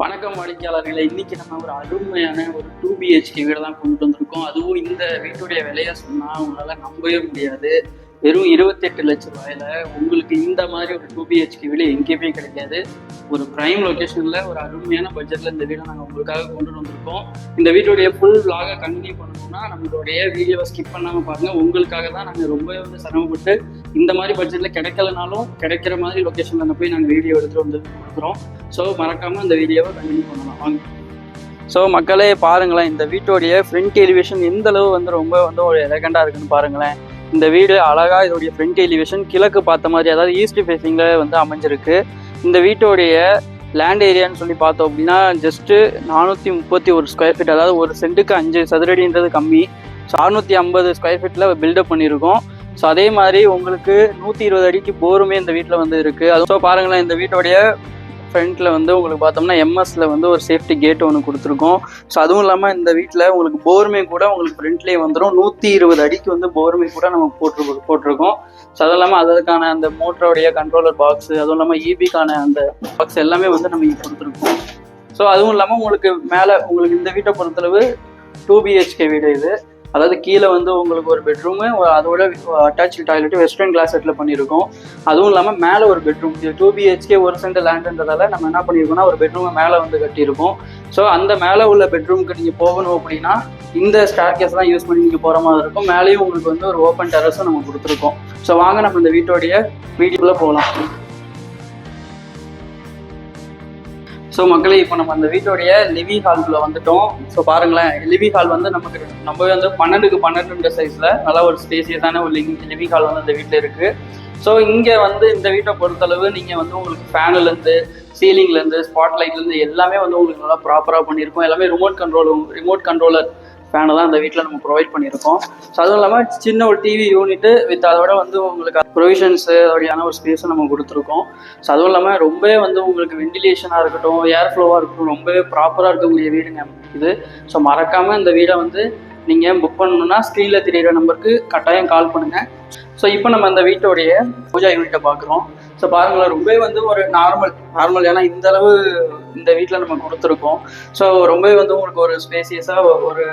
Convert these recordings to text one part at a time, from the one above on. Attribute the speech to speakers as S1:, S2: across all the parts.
S1: வணக்கம் வாடிக்கையாளர்களை. இன்னைக்கு நம்ம ஒரு அருமையான ஒரு டூ பிஹெச்கே வீடு தான் கொண்டு வந்திருக்கோம். அதுவும் இந்த வீட்டுடைய விலையை சொன்னால் உங்களால் நம்பவே முடியாது. வெறும் இருபத்தெட்டு லட்சம் ரூபாயில உங்களுக்கு இந்த மாதிரி ஒரு டூ பிஹெச்கே வீடு எங்கேயுமே கிடைக்காது. ஒரு பிரைம் லொகேஷன்ல ஒரு அருமையான பட்ஜெட்ல இந்த வீடை நாங்கள் உங்களுக்காக கொண்டு வந்திருக்கோம். இந்த வீட்டுடைய ஃபுல் விலாக கண்டினியூ பண்ணணும்னா நம்மளுடைய வீடியோவை ஸ்கிப் பண்ணாம பாருங்க. உங்களுக்காக தான் நாங்கள் ரொம்பவே வந்து சிரமப்பட்டு இந்த மாதிரி பட்ஜெட்ல கிடைக்கலனாலும் கிடைக்கிற மாதிரி லொகேஷன்ல போய் நாங்கள் வீடியோ எடுத்துட்டு வந்து கொடுக்குறோம். ஸோ மறக்காம இந்த வீடியோவை கண்டினியூ பண்ணலாம். வாங்க. ஸோ மக்களே பாருங்களேன். இந்த வீட்டோடைய ஃப்ரண்ட் எலிவேஷன் எந்த அளவு வந்து ரொம்ப வந்து ஒரு எலகண்டாக இருக்குன்னு பாருங்களேன். இந்த வீடு அழகா இதோடைய ஃப்ரண்ட் எலிவேஷன் கிழக்கு பார்த்த மாதிரி அதாவது ஈஸ்ட் ஃபேஸிங்ல வந்து அமைஞ்சிருக்கு. இந்த வீட்டோடைய லேண்ட் ஏரியான்னு சொல்லி பார்த்தோம் அப்படின்னா ஜஸ்ட்டு நானூற்றி முப்பத்தி ஒரு ஸ்கொயர் ஃபீட் அதாவது ஒரு சென்ட்டுக்கு அஞ்சு சதுரடின்றது கம்மி. ஸோ அறுநூற்றி ஐம்பது ஸ்கொயர் ஃபீட்டில் பில்டப் பண்ணியிருக்கோம். ஸோ அதே மாதிரி உங்களுக்கு நூற்றி இருபது அடிக்கு போருமே இந்த வீட்டில் வந்து இருக்குது அதுவும் பாருங்களேன் இந்த வீட்டோடைய ஃப்ரண்ட்டில் வந்து உங்களுக்கு பார்த்தோம்னா எம்எஸ்ல வந்து ஒரு சேஃப்டி கேட் ஒன்று கொடுத்துருக்கோம். ஸோ அதுவும் இல்லாமல் இந்த வீட்டில் உங்களுக்கு போர்மே கூட உங்களுக்கு ஃப்ரண்ட்லேயே வந்துடும் நூற்றி இருபது அடிக்கு வந்து போர்மே கூட நம்ம போட்டு போட்டிருக்கோம். ஸோ அதுவும் இல்லாமல் அதற்கான அந்த மோட்டருடைய கண்ட்ரோலர் பாக்ஸ் அதுவும் இல்லாமல் இபிக்கான அந்த பாக்ஸ் எல்லாமே வந்து நம்ம இங்கே கொடுத்துருக்கோம். ஸோ அதுவும் இல்லாமல் உங்களுக்கு மேலே உங்களுக்கு இந்த வீட்டை பொறுத்தளவு டூ பிஹெச்கே வீடு இது. அதாவது கீழே வந்து உங்களுக்கு ஒரு பெட்ரூமு அதோட attach toilet western closet settle பண்ணியிருக்கோம். அதுவும் இல்லாமல் மேலே ஒரு பெட்ரூம் இது டூ பிஹெச்கே ஒரு சென்ட் லேண்டுன்றதால நம்ம என்ன பண்ணியிருக்கோம்னா ஒரு பெட்ரூமை மேலே வந்து கட்டியிருக்கோம். ஸோ அந்த மேலே உள்ள பெட்ரூமுக்கு நீங்கள் போகணும் அப்படின்னா இந்த ஸ்டார்கேஸ் தான் யூஸ் பண்ணி நீங்கள் போகிற மாதிரி இருக்கும். மேலேயும் உங்களுக்கு வந்து ஒரு ஓப்பன் டெரஸும் நம்ம கொடுத்துருக்கோம். ஸோ வாங்க நம்ம இந்த வீட்டோடைய வீடியோக்குள்ளே போகலாம் ஸோ மக்களே இப்போ நம்ம அந்த வீட்டோடைய லிவி ஹால்குள்ள வந்துட்டோம். ஸோ பாருங்களேன் லிவி ஹால் வந்து நமக்கு நம்ம வந்து பன்னெண்டுக்கு பன்னெண்டுன்ற சைஸில் நல்லா ஒரு ஸ்பேசியஸான ஒரு லிங் லிவி ஹால் வந்து இந்த வீட்டில் இருக்குது ஸோ இங்கே வந்து இந்த வீட்டை பொறுத்தளவு நீங்கள் வந்து உங்களுக்கு ஃபேனுலேருந்து சீலிங்லேருந்து ஸ்பாட் லைட்லேருந்து எல்லாமே வந்து உங்களுக்கு நல்லா ப்ராப்பராக பண்ணியிருக்கோம். எல்லாமே ரிமோட் கண்ட்ரோல் ரிமோட் கண்ட்ரோலர் ஃபேனை தான் வீட்டில் நம்ம ப்ரொவைட் பண்ணியிருக்கோம். ஸோ அதுவும் இல்லாமல் சின்ன ஒரு டிவி யூனிட்டு வித் அதோட வந்து உங்களுக்கு ப்ரொவிஷன்ஸு அதோடையான ஒரு ஸ்பேஸும் நம்ம கொடுத்துருக்கோம். ஸோ அதுவும் இல்லாமல் ரொம்பவே வந்து உங்களுக்கு வெண்டிலேஷனாக இருக்கட்டும் ஏர் ஃப்ளோவாக இருக்கட்டும் ரொம்பவே ப்ராப்பராக இருக்கக்கூடிய வீடுங்க இது. ஸோ மறக்காமல் இந்த வீடை வந்து நீங்கள் புக் பண்ணணும்னா ஸ்க்ரீனில் தெரியிற நம்பருக்கு கட்டாயம் கால் பண்ணுங்கள் ஸோ இப்போ நம்ம அந்த வீட்டோடைய பூஜா யூனிட்டை பார்க்குறோம் ஸோ பாருங்களேன் ரொம்பவே வந்து ஒரு நார்மல் நார்மல் ஏன்னா இந்த அளவு இந்த வீட்டில் நம்ம கொடுத்துருக்கோம். ஸோ ரொம்பவே வந்து உங்களுக்கு ஒரு ஸ்பேசியஸாக ஒரு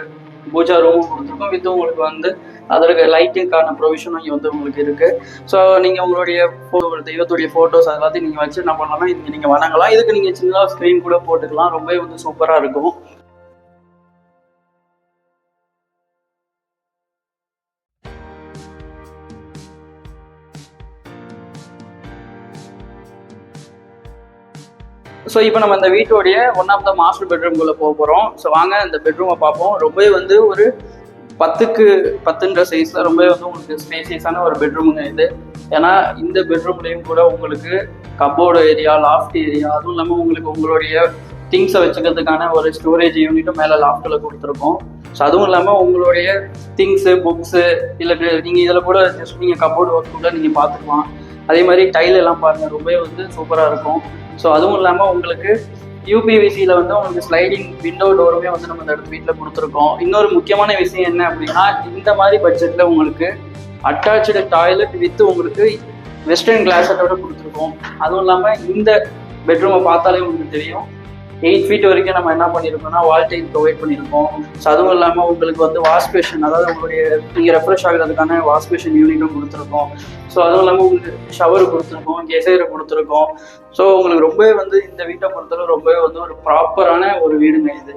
S1: பூஜா ரூமும் கொடுத்துருக்கோம். வித் உங்களுக்கு வந்து அதற்கு லைட்டிங்கான ப்ரொவிஷனும் இங்கே வந்து உங்களுக்கு இருக்குது ஸோ நீங்கள் உங்களுடைய photo, ஒரு தெய்வத்துடைய ஃபோட்டோஸ் எல்லாத்தையும் நீங்கள் வச்சு என்ன பண்ணலாம்? இதுக்கு நீங்கள் வணங்கலாம். இதுக்கு நீங்கள் சின்னதாக ஸ்க்ரீன் கூட போட்டுக்கலாம். ரொம்பவே வந்து சூப்பராக இருக்கும். ஸோ இப்போ நம்ம இந்த வீட்டோடைய ஒன் ஆஃப் த மாஸ்டர் பெட்ரூம்குள்ளே போக போகிறோம் ஸோ வாங்க இந்த பெட்ரூமை பார்ப்போம். ரொம்பவே வந்து ஒரு பத்துக்கு பத்துன்ற சைஸில் ரொம்பவே வந்து உங்களுக்கு ஸ்பேசியஸான ஒரு பெட்ரூமுங்க இது. ஏன்னா இந்த பெட்ரூம்லேயும் கூட உங்களுக்கு கப்போர்டு ஏரியா லாஃப்ட் ஏரியா அதுவும் இல்லாமல் உங்களுக்கு உங்களுடைய திங்ஸை வச்சுக்கிறதுக்கான ஒரு ஸ்டோரேஜ் யூனிட்டும் மேலே லாஃப்ட்டில் கொடுத்துருக்கோம். ஸோ அதுவும் இல்லாமல் உங்களுடைய திங்ஸு புக்ஸு இல்லை நீங்கள் இதில் கூட ஜஸ்ட் நீங்கள் கப்போர்டு ஒர்க் கூட நீங்கள் பார்த்துக்கலாம். அதே மாதிரி டைல் எல்லாம் பாருங்கள் ரொம்பவே வந்து சூப்பராக இருக்கும். ஸோ அதுவும் இல்லாமல் உங்களுக்கு யூபிவிசியில் வந்து உங்களுக்கு ஸ்லைடிங் விண்டோ டோருமே வந்து நம்ம இந்த இடத்து வீட்டில் கொடுத்துருக்கோம். இன்னொரு முக்கியமான விஷயம் என்ன அப்படின்னா இந்த மாதிரி பட்ஜெட்டில் உங்களுக்கு அட்டாச்சு டாய்லெட் வித் உங்களுக்கு வெஸ்டர்ன் கிளாஸட்டோட கொடுத்துருக்கோம். அதுவும் இல்லாமல் இந்த பெட்ரூமை பார்த்தாலே உங்களுக்கு தெரியும். எயிட் ஃபீட் வரைக்கும் நம்ம என்ன பண்ணியிருக்கோம்னா வால் டைல் ப்ரொவைட் பண்ணியிருக்கோம் ஸோ அதுவும் இல்லாமல் உங்களுக்கு வந்து வாஷ்பேஷன் அதாவது உங்களுடைய நீங்கள் ரெஃப்ரெஷ் ஆகிறதுக்கான வாஷ்பேஷன் யூனிட்டும் கொடுத்துருக்கோம். ஸோ அதுவும் இல்லாமல் உங்களுக்கு ஷவர் கொடுத்துருக்கோம் கெசைர் கொடுத்துருக்கோம். ஸோ உங்களுக்கு ரொம்பவே வந்து இந்த வீட்டை பொறுத்தளவு ரொம்பவே வந்து ஒரு ப்ராப்பரான ஒரு வீடுங்க இது.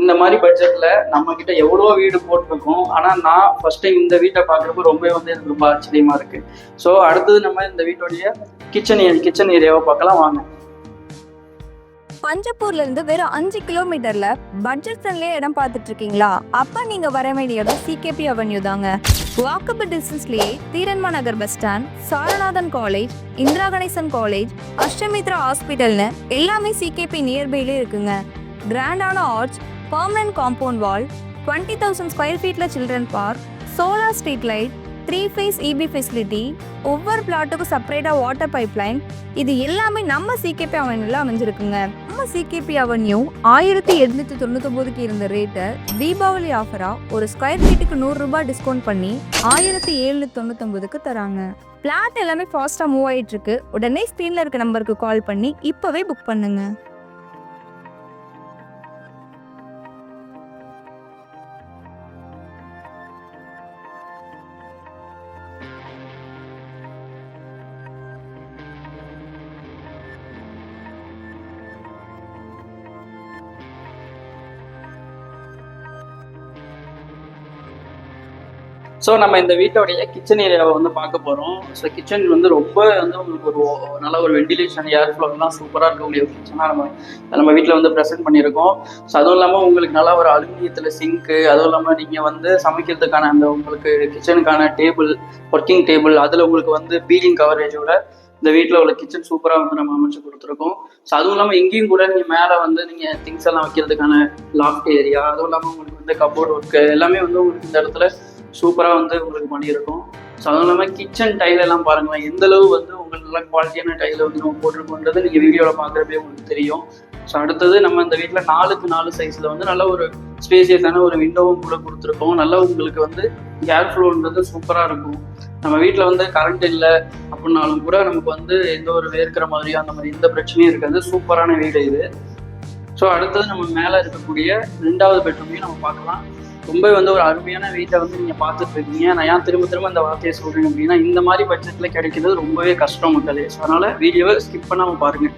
S1: இந்த மாதிரி பட்ஜெட்டில் நம்ம கிட்ட எவ்வளோ வீடு போட்டிருக்கோம். ஆனால் நான் ஃபர்ஸ்ட் டைம் இந்த வீட்டை பார்க்குறப்ப ரொம்ப வந்து எனக்கு ரொம்ப ஆச்சரியமா இருக்கு. ஸோ அடுத்தது நம்ம இந்த வீட்டுடைய கிச்சன் கிச்சன் ஏரியாவை பார்க்கலாம். வாங்க.
S2: பஞ்சப்பூர்ல இருந்து வெறும் அஞ்சு கிலோமீட்டர்ல பட்ஜெட் ஃப்ரெண்ட்லியே இடம் பார்த்துட்டு இருக்கீங்களா அப்ப நீங்க வர வேண்டிய இடம் சிகேபி அவென்யூ தாங்க. Walkable டிஸ்டன்ஸ்லயே Dheeran Nagar bus stand Saranathan college Indira Ganesan college Ashtamitra ஹாஸ்பிட்டல்னு எல்லாமே சிகேபி நியர்பைலே இருக்குங்க. கிராண்டான arch permanent compound wall twenty thousand square ஃபீட்ல children park solar street light three phase EB facility ஒவ்வொரு பிளாட்டுக்கும் செப்பரேட்டாக வாட்டர் பைப்லைன் இது எல்லாமே நம்ம சிகேபி அவென்யூல அமைஞ்சிருக்குங்க. நம்ம சிகேபி அவென்யூ ஆயிரத்தி எட்நூற்றி தொண்ணூத்தொம்போதுக்கு இருந்த ரேட்டை தீபாவளி ஆஃபராக ஒரு ஸ்கொயர் ஃபீட்டுக்கு நூறுரூபா டிஸ்கவுண்ட் பண்ணி ஆயிரத்தி எழுநூற்றி தொண்ணூத்தொம்போதுக்கு தராங்க. பிளாட் எல்லாமே ஃபாஸ்ட்டாக மூவ் ஆகிட்டு இருக்கு. உடனே ஸ்க்ரீனில் இருக்க நம்பருக்கு கால் பண்ணி இப்போவே புக் பண்ணுங்கள்
S1: ஸோ நம்ம இந்த வீட்டோடைய கிச்சன் ஏரியாவை வந்து பார்க்க போகிறோம் ஸோ கிச்சன் வந்து ரொம்ப வந்து உங்களுக்கு ஒரு நல்ல ஒரு வெண்டிலேஷன் ஏர் ஃப்ளோலாம் சூப்பராக இருக்கக்கூடிய ஒரு கிச்சனாக நம்ம நம்ம வீட்டில் வந்து ப்ரெசென்ட் பண்ணியிருக்கோம். ஸோ அதுவும் இல்லாமல் உங்களுக்கு நல்லா ஒரு அலுமினியத்தில் சிங்க்கு அதுவும் இல்லாமல் நீங்கள் வந்து சமைக்கிறதுக்கான அந்த உங்களுக்கு கிச்சனுக்கான டேபிள் ஒர்க்கிங் டேபிள் அதில் உங்களுக்கு வந்து பீலிங் கவரேஜோட இந்த வீட்டில் உள்ள கிச்சன் சூப்பராக வந்து நம்ம அமைச்சு கொடுத்துருக்கோம். ஸோ அதுவும் இல்லாமல் எங்கேயும் கூட நீங்கள் மேலே வந்து நீங்கள் திங்ஸ் எல்லாம் வைக்கிறதுக்கான லாஃப்ட் ஏரியா அதுவும் இல்லாமல் உங்களுக்கு வந்து கபோர்ட் ஒர்க்கு எல்லாமே வந்து உங்களுக்கு இந்த இடத்துல சூப்பராக வந்து உங்களுக்கு பண்ணியிருக்கோம். ஸோ அதுவும் இல்லாமல் கிச்சன் டைல் எல்லாம் பாருங்களேன் எந்த அளவு வந்து உங்களுக்கு நல்ல குவாலிட்டியான டைல் வந்து நம்ம போட்டிருக்கோன்றது நீங்கள் வீடியோவில் பார்க்குறப்பே உங்களுக்கு தெரியும். ஸோ அடுத்தது நம்ம இந்த வீட்டில் நாலுக்கு நாலு சைஸில் வந்து நல்ல ஒரு ஸ்பேசியஸான ஒரு விண்டோவும் கூட கொடுத்துருக்கோம். நல்லா உங்களுக்கு வந்து ஏர் ஃப்ளோன்றது சூப்பராக இருக்கும். நம்ம வீட்டில் வந்து கரண்ட் இல்லை அப்படின்னாலும் கூட நமக்கு வந்து எந்த ஒரு வேர்க்கிற மாதிரியோ அந்த மாதிரி எந்த பிரச்சனையும் இருக்காது. சூப்பரான வீடு இது. ஸோ அடுத்தது நம்ம மேலே இருக்கக்கூடிய ரெண்டாவது பெட்ரூமையும் நம்ம பார்க்கலாம். ரொம்ப வந்து ஒரு அருமையான வீட்டை வந்து நீங்கள் பார்த்துட்டு இருக்கீங்க நான் ஏன் திரும்ப திரும்ப இந்த வார்த்தையை சொல்கிறேன் அப்படின்னா இந்த மாதிரி பட்ஜெட்டில் கிடைக்கிறது ரொம்பவே கஷ்டம் மக்களே. ஸோ அதனால் வீடியோவை ஸ்கிப் பண்ணாமல் பாருங்கள்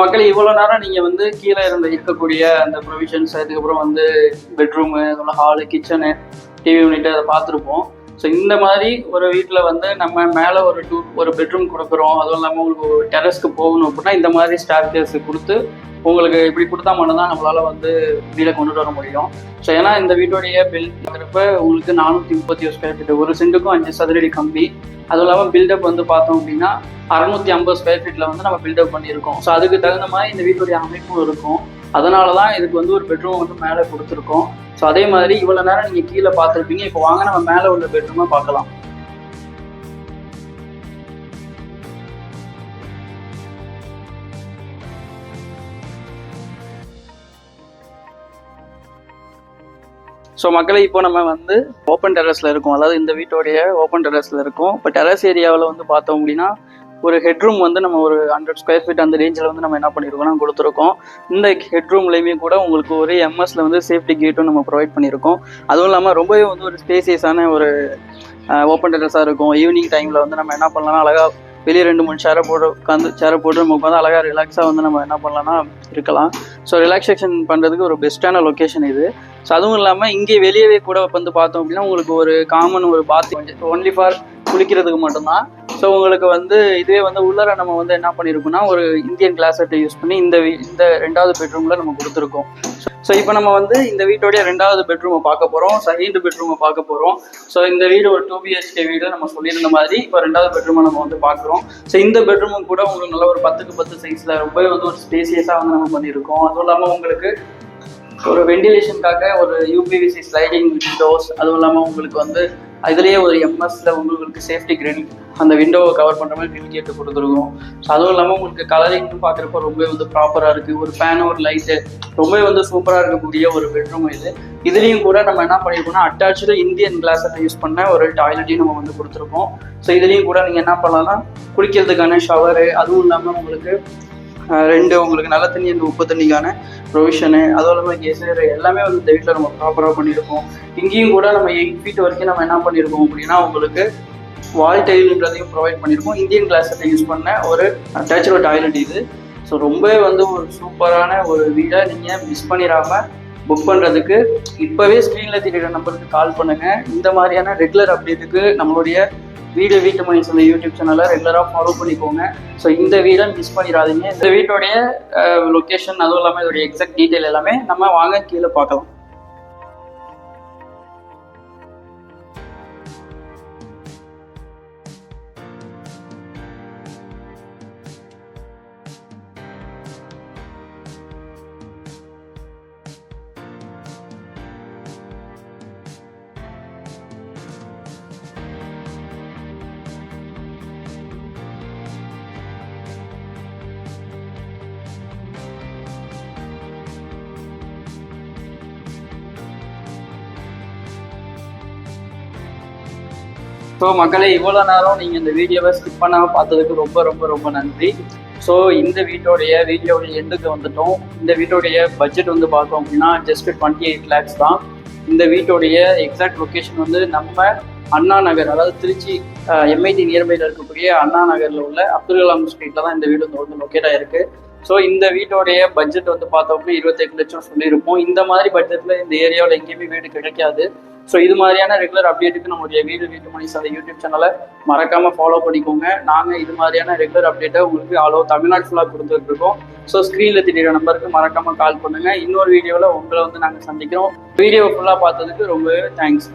S1: மக்கள் இவ்வளோ நேரம் நீங்கள் வந்து கீழே இருந்த இருக்கக்கூடிய அந்த ப்ரொவிஷன்ஸ் அதுக்கப்புறம் வந்து bedroom hall kitchen TV unit அதை பார்த்துருப்போம். ஸோ இந்த மாதிரி ஒரு வீட்டில் வந்து நம்ம மேலே ஒரு டூ ஒரு பெட்ரூம் கொடுக்குறோம். அதுவும் இல்லாமல் உங்களுக்கு ஒரு டெரஸ்க்கு போகணும் அப்படின்னா இந்த மாதிரி ஸ்டார் கேஸ் கொடுத்து உங்களுக்கு இப்படி கொடுத்தா மட்டும்தான் நம்மளால் வந்து வீடை கொண்டுட்டு வர முடியும். ஸோ ஏன்னா இந்த வீட்டுடைய பில் பார்க்குறப்ப உங்களுக்கு நானூற்றி முப்பத்தி ஒரு ஸ்கொயர் ஃபீட் ஒரு சென்ட்டுக்கும் அஞ்சு சதுரடி கம்மி அதுவும் இல்லாமல் பில்டப் வந்து பார்த்தோம் அப்படின்னா அறுநூத்தி ஐம்பது ஸ்கொயர் ஃபீட்டில் வந்து நம்ம பில்டப் பண்ணியிருக்கோம். ஸோ அதுக்கு தகுந்த மாதிரி இந்த வீட்டுடைய அமைப்பும் இருக்கும். அதனால தான் இதுக்கு வந்து ஒரு பெட்ரூம் வந்து மேலே கொடுத்துருக்கோம். ஸோ அதே மாதிரி இவ்வளோ நேரம் நீங்கள் கீழே பார்த்துருப்பீங்க. இப்போ வாங்க நம்ம மேலே உள்ள பெட்ரூமை பார்க்கலாம். ஸோ மக்களை இப்போ நம்ம வந்து ஓப்பன் டெரஸில் இருக்கோம். அதாவது இந்த வீட்டோடைய ஓப்பன் டெரஸில் இருக்கும். இப்போ டெரஸ் ஏரியாவில் வந்து பார்த்தோம் அப்படின்னா ஒரு ஹெட்ரூம் வந்து நம்ம ஒரு ஹண்ட்ரட் ஸ்கொயர் ஃபீட் அந்த ரேஞ்சில் வந்து நம்ம என்ன பண்ணியிருக்கோம்னா கொடுத்துருக்கோம். இந்த ஹெட்ரூம்லேயுமே கூட உங்களுக்கு ஒரு எம்எஸ்ல வந்து சேஃப்டி கேட்டும் நம்ம ப்ரொவைட் பண்ணியிருக்கோம் அதுவும் இல்லாமல் ரொம்பவே வந்து ஒரு ஸ்பேசியஸான ஒரு ஓப்பன் டெரஸாக இருக்கும். ஈவினிங் டைமில் வந்து நம்ம என்ன பண்ணலாம்னா அழகாக வெளியே ரெண்டு மூணு சேரை போட்டு உட்காந்து சேரை போட்டு நம்ம உட்காந்து அழகாக ரிலாக்ஸாக வந்து நம்ம என்ன பண்ணலாம்னா இருக்கலாம். ஸோ ரிலாக்ஸேஷன் பண்ணுறதுக்கு ஒரு பெஸ்ட்டான லொக்கேஷன் இது. ஸோ அதுவும் இல்லாமல் இங்கே வெளியவே கூட வந்து பார்த்தோம் அப்படின்னா உங்களுக்கு ஒரு காமன் ஒரு பாத் ஒன்லி ஃபார் குளிக்கிறதுக்கு மட்டும்தான். ஸோ உங்களுக்கு வந்து இதுவே வந்து உள்ளர நம்ம வந்து என்ன பண்ணியிருக்கோம்னா ஒரு இந்தியன் கிளாஸ் செட்டை யூஸ் பண்ணி இந்த இந்த ரெண்டாவது பெட்ரூமில் நம்ம கொடுத்துருக்கோம். ஸோ இப்போ நம்ம வந்து இந்த வீட்டோடைய ரெண்டாவது பெட்ரூமை பார்க்க போகிறோம் செகண்ட் பெட்ரூமை பார்க்க போகிறோம் ஸோ இந்த வீடு ஒரு டூ பிஹெச்கே வீடு நம்ம சொல்லியிருந்த மாதிரி இப்போ ரெண்டாவது பெட்ரூமை நம்ம வந்து பார்க்குறோம். ஸோ இந்த பெட்ரூமும் கூட உங்களுக்கு நல்ல ஒரு பத்துக்கு பத்து சைஸில் ரொம்பவே வந்து ஒரு ஸ்பேசியஸாக வந்து நம்ம பண்ணியிருக்கோம் அதுவும் இல்லாமல் உங்களுக்கு ஒரு வெண்டிலேஷனுக்காக ஒரு யூபிவிசி ஸ்லைடிங் விண்டோஸ் அதுவும் இல்லாமல் உங்களுக்கு வந்து அதுலேயே ஒரு எம்எஸ்ல உங்களுக்கு சேஃப்டி கிரில் அந்த விண்டோவை கவர் பண்ணுற மாதிரி கிரில் கேட்டு கொடுத்துருக்கோம். ஸோ அதுவும் இல்லாமல் உங்களுக்கு கலரிங்னு பார்க்குறப்ப ரொம்பவே வந்து ப்ராப்பராக இருக்குது ஒரு ஃபேன் ஒரு லைட்டு ரொம்ப வந்து சூப்பராக இருக்கக்கூடிய ஒரு பெட்ரூம் இது. இதுலேயும் கூட நம்ம என்ன பண்ணியிருக்கோம்னா அட்டாச்சு இந்தியன் கிளாஸில் யூஸ் பண்ண ஒரு டாய்லெட்டையும் நம்ம வந்து கொடுத்துருக்கோம். ஸோ இதுலேயும் கூட நீங்கள் என்ன பண்ணலாம்னா குளிக்கிறதுக்கான ஷவரு அதுவும் இல்லாமல் உங்களுக்கு ரெண்டு உங்களுக்கு நல்ல தண்ணி அந்த உப்பு தண்ணிக்கான ப்ரொவிஷனு அதுவும் இல்லாமல் கெசர் எல்லாமே வந்து இந்த வீட்டில் நம்ம ப்ராப்பராக பண்ணியிருக்கோம் இங்கேயும் கூட நம்ம எயிட் ஃபீட் வரைக்கும் நம்ம என்ன பண்ணியிருக்கோம் அப்படின்னா உங்களுக்கு வால் டைல்ன்றதையும் ப்ரொவைட் பண்ணியிருக்கோம் இந்தியன் கிளாஸை யூஸ் பண்ண ஒரு அட்டாச்சோட டாய்லெட் இது. ஸோ ரொம்பவே வந்து ஒரு சூப்பரான ஒரு வீடை நீங்கள் மிஸ் பண்ணிடாமல் புக் பண்ணுறதுக்கு இப்போவே ஸ்க்ரீனில் தெரியுற நம்பருக்கு கால் பண்ணுங்கள் இந்த மாதிரியான ரெகுலர் அப்டேட்டுக்கு நம்மளுடைய வீடு வீட்டு மணி சொல்ல யூடியூப் சேனலை ரெகுலராக ஃபாலோ பண்ணிக்கோங்க. ஸோ இந்த வீடை மிஸ் பண்ணிடாதீங்க. இந்த வீட்டோடைய லொக்கேஷன் அதுவும் இல்லாமல் இதோடைய எக்ஸாக்ட் டீட்டெயில் எல்லாமே நம்ம வாங்க கீழே பார்க்கலாம். ஸோ மக்களே இவ்வளோ நேரம் நீங்கள் இந்த வீடியோவை ஸ்கிப் பண்ணாமல் பார்த்ததுக்கு ரொம்ப ரொம்ப ரொம்ப நன்றி. ஸோ இந்த வீட்டோடைய வீடியோடைய எண்டுக்கு வந்துட்டோம். இந்த வீட்டோடைய பட்ஜெட் வந்து பார்த்தோம் அப்படின்னா ஜஸ்ட் டுவெண்ட்டி எயிட் லேக்ஸ் தான். இந்த வீட்டோடைய எக்ஸாக்ட் லொக்கேஷன் வந்து நம்ம அண்ணா நகர் அதாவது திருச்சி எம்ஐடி நியர்பையில் இருக்கக்கூடிய அண்ணா நகரில் உள்ள அப்துல் கலாம் ஸ்ட்ரீட்டில் தான் இந்த வீடு வந்து லொக்கேட் ஆகிருக்கு ஸோ இந்த வீட்டோடைய பட்ஜெட் வந்து பார்த்தோம்னா இருபத்தெட்டு லட்சம் சொல்லியிருப்போம். இந்த மாதிரி பட்ஜெட்டில் இந்த ஏரியாவில் எங்கேயுமே வீடு கிடைக்காது. ஸோ இது மாதிரியான ரெகுலர் அப்டேட்டுக்கு நம்மளுடைய வீடு வீட்டு மணி சார் யூடியூப் சேனலை மறக்காமல் ஃபாலோ பண்ணிக்கோங்க. நாங்கள் இது மாதிரியான ரெகுலர் அப்டேட்டை உங்களுக்கு ஆல் ஓவர் தமிழ்நாடு ஃபுல்லாக கொடுத்துட்ருக்கோம். ஸோ ஸ்க்ரீனில் தெரியுற நம்பருக்கு மறக்காமல் கால் பண்ணுங்கள் இன்னொரு வீடியோவில் உங்களை வந்து நாங்கள் சந்திக்கிறோம். வீடியோ ஃபுல்லாக பார்த்ததுக்கு ரொம்பவே தேங்க்ஸ்